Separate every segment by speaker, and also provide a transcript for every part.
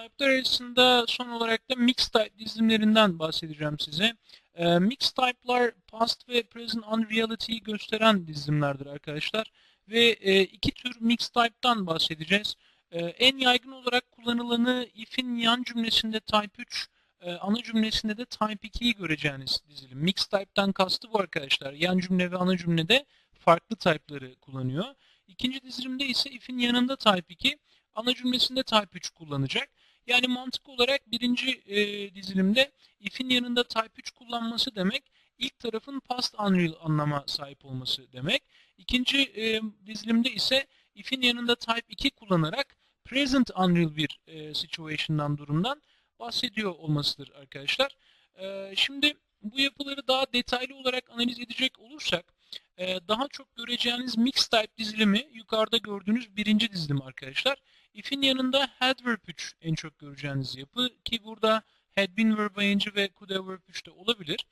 Speaker 1: Type'lar arasında son olarak da mixed type dizimlerinden bahsedeceğim size. Ee, mixed type'lar past ve present unreality'yi gösteren dizimlerdir arkadaşlar. Ve e, iki tür mixed type'tan bahsedeceğiz. Ee, en yaygın olarak kullanılanı if'in yan cümlesinde type 3, e, ana cümlesinde de type 2'yi göreceğiniz dizilim. Mixed type'tan kastı bu arkadaşlar. Yan cümle ve ana cümlede farklı type'ları kullanıyor. İkinci dizilimde ise if'in yanında type 2, ana cümlesinde type 3 kullanacak. Yani mantık olarak birinci e, dizilimde if'in yanında type 3 kullanması demek ilk tarafın past unreal anlama sahip olması demek. İkinci e, dizilimde ise if'in yanında type 2 kullanarak present unreal bir e, situation'dan durumdan bahsediyor olmasıdır arkadaşlar. E, şimdi bu yapıları daha detaylı olarak analiz edecek olursak e, daha çok göreceğiniz mixed type dizilimi yukarıda gördüğünüz birinci dizilim arkadaşlar. If'in yanında had verb 3 en çok göreceğiniz yapı ki burada had been verb ing ve could have verb 3 de olabilir.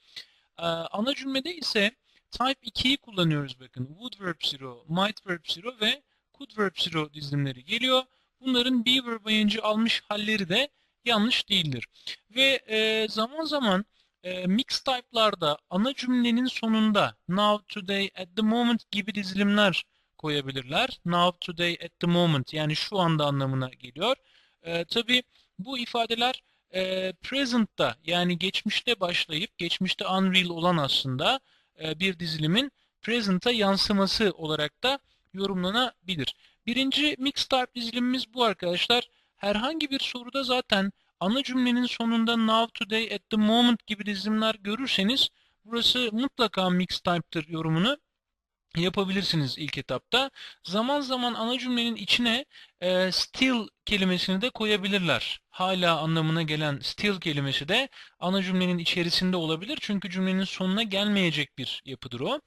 Speaker 1: Ee, ana cümlede ise type 2'yi kullanıyoruz bakın. Would verb 0, might verb 0 ve could verb 0 dizilimleri geliyor. Bunların be verb ing almış halleri de yanlış değildir. Ve e, zaman zaman e, mixed type'larda ana cümlenin sonunda now, today, at the moment gibi dizilimler koyabilirler. Now, today, at the moment yani şu anda anlamına geliyor. E, Tabi bu ifadeler e, present'ta yani geçmişte başlayıp geçmişte unreal olan aslında e, bir dizilimin present'a yansıması olarak da yorumlanabilir. Birinci mixed type dizilimimiz bu arkadaşlar. Herhangi bir soruda zaten ana cümlenin sonunda now, today, at the moment gibi dizilimler görürseniz burası mutlaka mixed type'tır yorumunu yapabilirsiniz ilk etapta. Zaman zaman ana cümlenin içine e, still kelimesini de koyabilirler. Hala anlamına gelen still kelimesi de ana cümlenin içerisinde olabilir. Çünkü cümlenin sonuna gelmeyecek bir yapıdır o.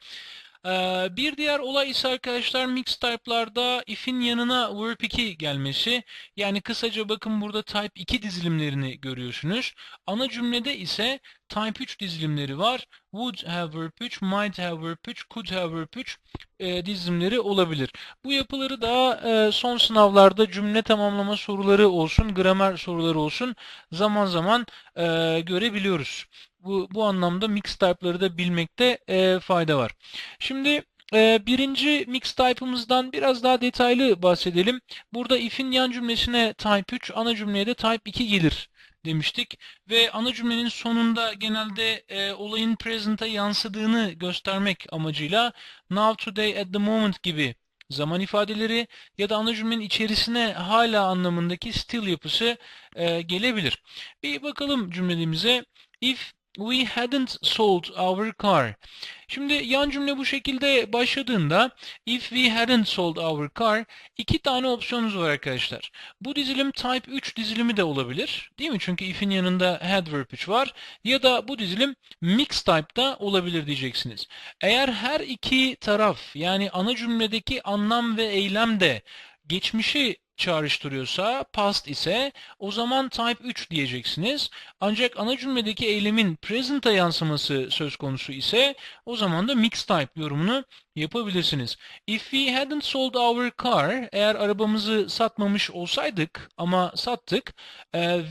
Speaker 1: Ee, bir diğer olay ise arkadaşlar mixed type'larda if'in yanına verb 2 gelmesi. Yani kısaca bakın burada type 2 dizilimlerini görüyorsunuz. Ana cümlede ise type 3 dizilimleri var. Would have verb 3, might have verb 3, could have verb 3 e, dizilimleri olabilir. Bu yapıları da e, son sınavlarda cümle tamamlama soruları olsun, gramer soruları olsun zaman zaman e, görebiliyoruz. Bu, bu anlamda mixed type'ları da bilmekte e, fayda var. Şimdi e, birinci mixed type'ımızdan biraz daha detaylı bahsedelim. Burada if'in yan cümlesine type 3, ana cümleye de type 2 gelir demiştik. Ve ana cümlenin sonunda genelde e, olayın present'a yansıdığını göstermek amacıyla now, today, at the moment gibi zaman ifadeleri ya da ana cümlenin içerisine hala anlamındaki still yapısı e, gelebilir. Bir bakalım cümlemize. If We hadn't sold our car. Şimdi yan cümle bu şekilde başladığında if we hadn't sold our car iki tane opsiyonumuz var arkadaşlar. Bu dizilim type 3 dizilimi de olabilir. Değil mi? Çünkü if'in yanında had verb 3 var. Ya da bu dizilim mixed type'da olabilir diyeceksiniz. Eğer her iki taraf yani ana cümledeki anlam ve eylem de geçmişi çağrıştırıyorsa, past ise o zaman type 3 diyeceksiniz. Ancak ana cümledeki eylemin present'a yansıması söz konusu ise o zaman da mixed type yorumunu yapabilirsiniz. If we hadn't sold our car, eğer arabamızı satmamış olsaydık ama sattık,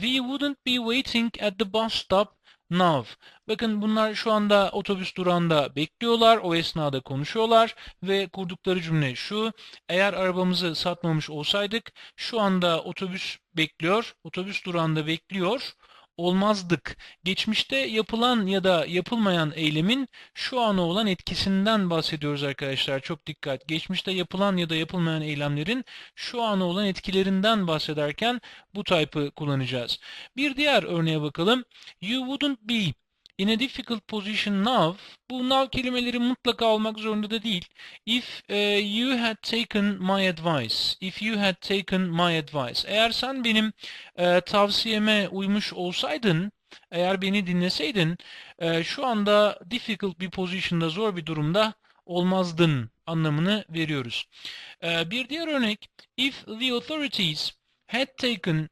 Speaker 1: we wouldn't be waiting at the bus stop Now. Bakın bunlar şu anda otobüs durağında bekliyorlar. O esnada konuşuyorlar ve kurdukları cümle şu. Eğer arabamızı satmamış olsaydık şu anda otobüs bekliyor. Otobüs durağında bekliyor olmazdık. Geçmişte yapılan ya da yapılmayan eylemin şu ana olan etkisinden bahsediyoruz arkadaşlar. Çok dikkat. Geçmişte yapılan ya da yapılmayan eylemlerin şu ana olan etkilerinden bahsederken bu type'ı kullanacağız. Bir diğer örneğe bakalım. You wouldn't be in a difficult position now. Bu now kelimeleri mutlaka olmak zorunda da değil. If uh, you had taken my advice. If you had taken my advice. Eğer sen benim uh, tavsiyeme uymuş olsaydın, eğer beni dinleseydin, uh, şu anda difficult bir position'da, zor bir durumda olmazdın anlamını veriyoruz. Uh, bir diğer örnek, if the authorities had taken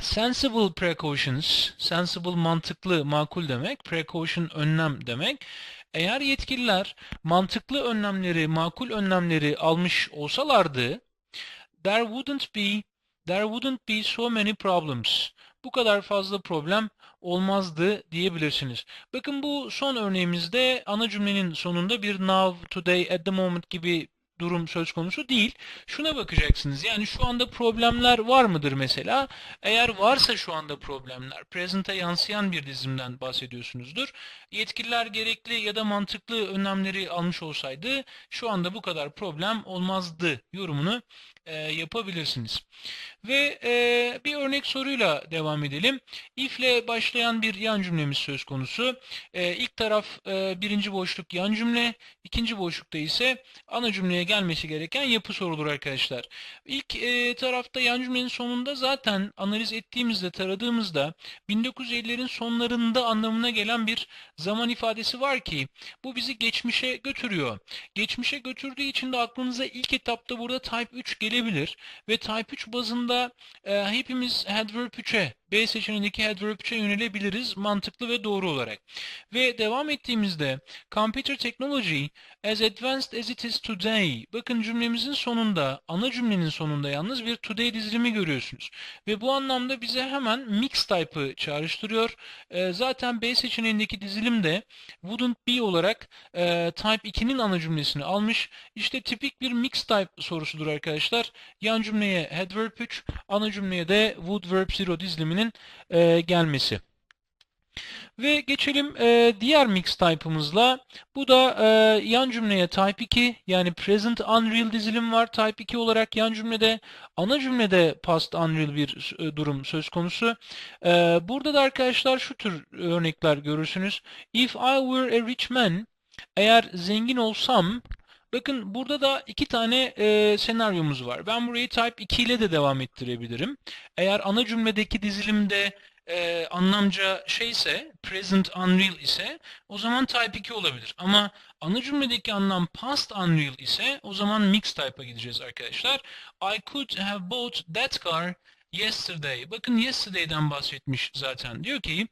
Speaker 1: Sensible precautions, sensible mantıklı, makul demek, precaution önlem demek. Eğer yetkililer mantıklı önlemleri, makul önlemleri almış olsalardı, there wouldn't be there wouldn't be so many problems. Bu kadar fazla problem olmazdı diyebilirsiniz. Bakın bu son örneğimizde ana cümlenin sonunda bir now, today, at the moment gibi durum söz konusu değil. Şuna bakacaksınız. Yani şu anda problemler var mıdır mesela? Eğer varsa şu anda problemler, present'a yansıyan bir dizimden bahsediyorsunuzdur. Yetkililer gerekli ya da mantıklı önlemleri almış olsaydı şu anda bu kadar problem olmazdı yorumunu e, yapabilirsiniz. Ve e, bir örnek soruyla devam edelim. If ile başlayan bir yan cümlemiz söz konusu. E, ilk taraf e, birinci boşluk yan cümle, ikinci boşlukta ise ana cümleye gelmesi gereken yapı sorulur arkadaşlar. İlk e, tarafta yan cümlenin sonunda zaten analiz ettiğimizde, taradığımızda 1950'lerin sonlarında anlamına gelen bir zaman ifadesi var ki bu bizi geçmişe götürüyor. Geçmişe götürdüğü için de aklınıza ilk etapta burada type 3 gelebilir ve type 3 bazında e, hepimiz adverb 3'e B seçeneğindeki adverb 3'e yönelebiliriz mantıklı ve doğru olarak. Ve devam ettiğimizde computer technology as advanced as it is today. Bakın cümlemizin sonunda, ana cümlenin sonunda yalnız bir today dizilimi görüyorsunuz. Ve bu anlamda bize hemen mix type'ı çağrıştırıyor. E, zaten B seçeneğindeki dizilim de wouldn't be olarak e, type 2'nin ana cümlesini almış. İşte tipik bir mix type sorusudur arkadaşlar. Yan cümleye adverb 3, ana cümleye de would verb 0 diziliminin e, gelmesi. Ve geçelim e, diğer mix type'ımızla. Bu da e, yan cümleye type 2 yani present unreal dizilim var type 2 olarak yan cümlede. Ana cümlede past unreal bir e, durum söz konusu. E, burada da arkadaşlar şu tür örnekler görürsünüz. If I were a rich man eğer zengin olsam Bakın burada da iki tane e, senaryomuz var. Ben burayı type 2 ile de devam ettirebilirim. Eğer ana cümledeki dizilimde e, anlamca şeyse, present unreal ise o zaman type 2 olabilir. Ama ana cümledeki anlam past unreal ise o zaman mix type'a gideceğiz arkadaşlar. I could have bought that car yesterday. Bakın yesterday'den bahsetmiş zaten. Diyor ki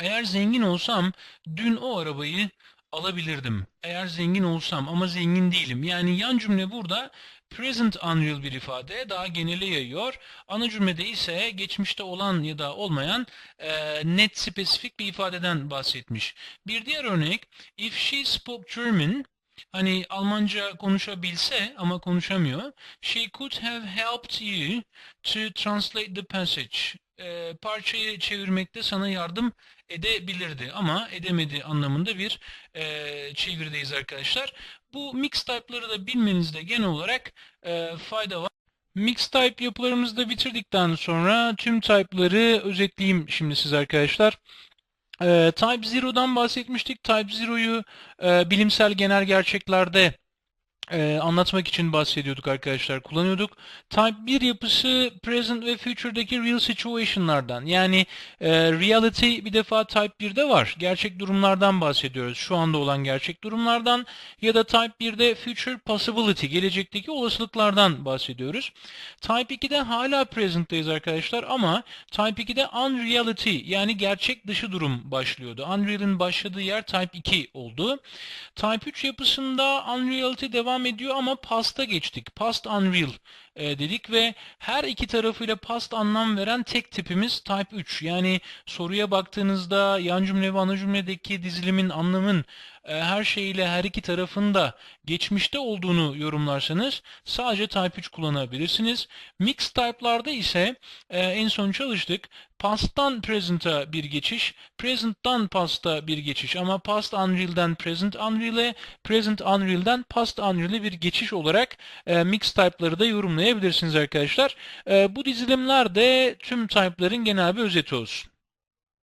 Speaker 1: eğer zengin olsam dün o arabayı alabilirdim. Eğer zengin olsam ama zengin değilim. Yani yan cümle burada present unreal bir ifade daha genele yayıyor. Ana cümlede ise geçmişte olan ya da olmayan e, net spesifik bir ifadeden bahsetmiş. Bir diğer örnek if she spoke German Hani Almanca konuşabilse ama konuşamıyor. She could have helped you to translate the passage. E, parçayı çevirmekte sana yardım edebilirdi ama edemedi anlamında bir e, çevirideyiz arkadaşlar. Bu mix type'ları da bilmenizde genel olarak e, fayda var. Mix type yapılarımızı da bitirdikten sonra tüm type'ları özetleyeyim şimdi size arkadaşlar. E, Type 0'dan bahsetmiştik. Type 0'yu e, bilimsel genel gerçeklerde e, anlatmak için bahsediyorduk arkadaşlar, kullanıyorduk. Type 1 yapısı present ve future'daki real situation'lardan. Yani e, reality bir defa Type 1'de var. Gerçek durumlardan bahsediyoruz. Şu anda olan gerçek durumlardan ya da Type 1'de future possibility, gelecekteki olasılıklardan bahsediyoruz. Type 2'de hala present'teyiz arkadaşlar ama Type 2'de unreality yani gerçek dışı durum başlıyordu. Unreal'in başladığı yer Type 2 oldu. Type 3 yapısında unreality devam devam ediyor ama past'a geçtik. Past Unreal e, dedik ve her iki tarafıyla past anlam veren tek tipimiz Type 3. Yani soruya baktığınızda yan cümle ve ana cümledeki dizilimin anlamın e, her şeyiyle her iki tarafında geçmişte olduğunu yorumlarsanız sadece Type 3 kullanabilirsiniz. Mix type'larda ise e, en son çalıştık. Past'tan present'a bir geçiş, present'tan past'a bir geçiş ama past unreal'den present unreal'e, present unreal'den past unreal'e bir geçiş olarak e, mix type'ları da yorumlayabilirsiniz arkadaşlar. E, bu dizilimler de tüm type'ların genel bir özeti olsun.